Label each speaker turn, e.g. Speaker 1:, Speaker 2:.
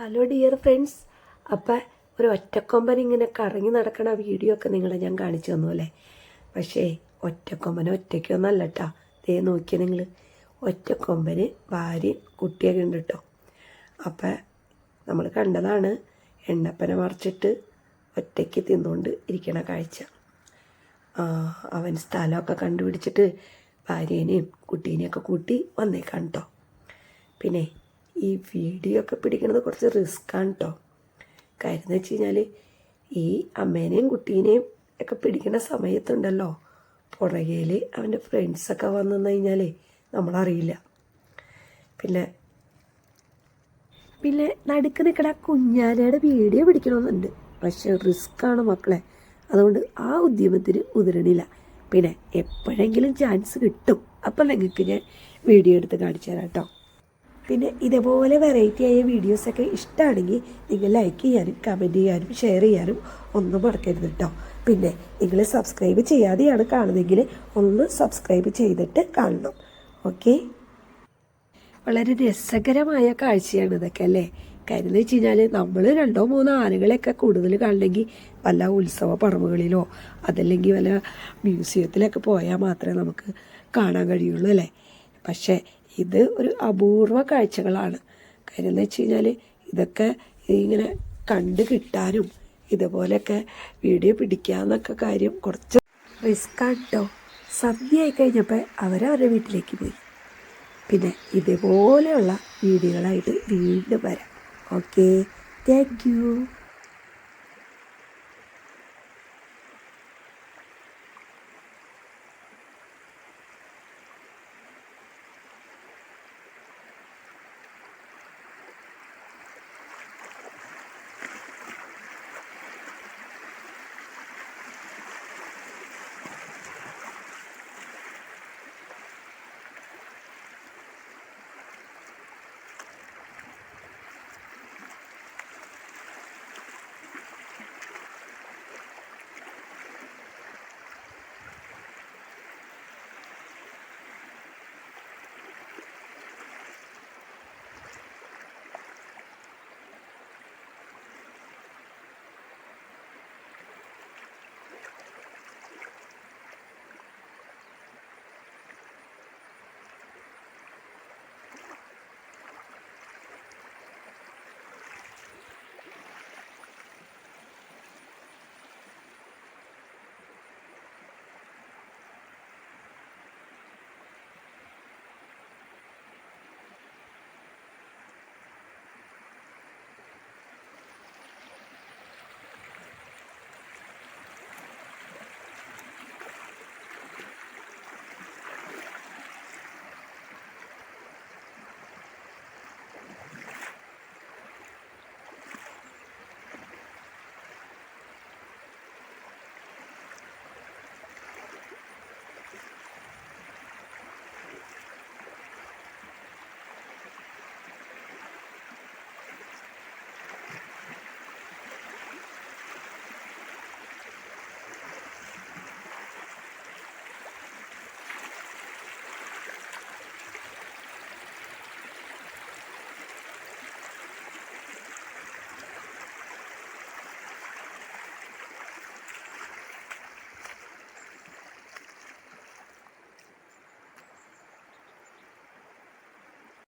Speaker 1: Hello dear friends അപ്പം ഒരു ഒറ്റക്കൊമ്പൻ ഇങ്ങനെ കറങ്ങി നടക്കണ വീഡിയോ ഒക്കെ നിങ്ങളെ ഞാൻ കാണിച്ചു തന്നു അല്ലേ? പക്ഷേ ഒറ്റക്കൊമ്പൻ ഒറ്റയ്ക്കൊന്നല്ല കേട്ടോ ദേ നോക്കിയ നിങ്ങൾ ഒറ്റക്കൊമ്പന് ഭാര്യ കുട്ടിയൊക്കെ ഉണ്ട് കേട്ടോ അപ്പം നമ്മൾ കണ്ടതാണ് എണ്ണപ്പന മറിച്ചിട്ട് ഒറ്റയ്ക്ക് തിന്നുകൊണ്ട് ഇരിക്കണ കാഴ്ച. അവൻ സ്ഥലമൊക്കെ കണ്ടുപിടിച്ചിട്ട് ഭാര്യേനെയും കുട്ടീനെയൊക്കെ കൂട്ടി വന്നേക്കാണ് കേട്ടോ പിന്നെ ഈ വീഡിയോ ഒക്കെ പിടിക്കുന്നത് കുറച്ച് റിസ്ക്കാണ് കേട്ടോ കാര്യം എന്ന് വെച്ച് കഴിഞ്ഞാൽ ഈ അമ്മേനെയും കുട്ടീനെയും ഒക്കെ പിടിക്കുന്ന സമയത്തുണ്ടല്ലോ. പുറകേൽ അവന്റെ ഫ്രണ്ട്സൊക്കെ വന്നു കഴിഞ്ഞാൽ നമ്മളറിയില്ല. പിന്നെ പിന്നെ നടുക്ക് നിൽക്കണ കുഞ്ഞാലയുടെ വീഡിയോ പിടിക്കണമെന്നുണ്ട്. പക്ഷെ റിസ്ക്കാണ് മക്കളെ. അതുകൊണ്ട് ആ ഉദ്യമത്തിന് ഉതിരണില്ല. പിന്നെ എപ്പോഴെങ്കിലും ചാൻസ് കിട്ടും. അപ്പം നിങ്ങൾക്ക് ഞാൻ വീഡിയോ എടുത്ത് കാണിച്ചു തരാം കേട്ടോ പിന്നെ ഇതേപോലെ വെറൈറ്റി ആയ വീഡിയോസൊക്കെ ഇഷ്ടമാണെങ്കിൽ നിങ്ങൾ ലൈക്ക് ചെയ്യാനും കമന്റ് ചെയ്യാനും ഷെയർ ചെയ്യാനും ഒന്നും മറക്കരുത് കേട്ടോ പിന്നെ നിങ്ങൾ സബ്സ്ക്രൈബ് ചെയ്യാതെയാണ് കാണുന്നതെങ്കിൽ ഒന്ന് സബ്സ്ക്രൈബ് ചെയ്തിട്ട് കാണണം. ഓക്കെ വളരെ രസകരമായ കാഴ്ചയാണ് ഇതൊക്കെ അല്ലേ? കാര്യം എന്ന് വെച്ച് കഴിഞ്ഞാൽ നമ്മൾ രണ്ടോ മൂന്നോ ആനകളെയൊക്കെ കൂടുതൽ കാണണമെങ്കിൽ വല്ല ഉത്സവ പറമ്പുകളിലോ അതല്ലെങ്കിൽ വല്ല മ്യൂസിയത്തിലൊക്കെ പോയാൽ മാത്രമേ നമുക്ക് കാണാൻ കഴിയുള്ളൂ അല്ലേ? പക്ഷേ ഇത് ഒരു അപൂർവ കാഴ്ചകളാണ്. കാര്യം എന്ന് വെച്ച് കഴിഞ്ഞാൽ ഇതൊക്കെ ഇങ്ങനെ കണ്ടു കിട്ടാനും ഇതുപോലെയൊക്കെ വീഡിയോ പിടിക്കാന്നൊക്കെ കാര്യം കുറച്ച് റിസ്ക്കാണ് കേട്ടോ ആയി കഴിഞ്ഞപ്പോൾ അവരവരുടെ വീട്ടിലേക്ക് പോയി. പിന്നെ ഇതുപോലെയുള്ള വീഡിയോകളായിട്ട് വീണ്ടും വരാം. Okay thank you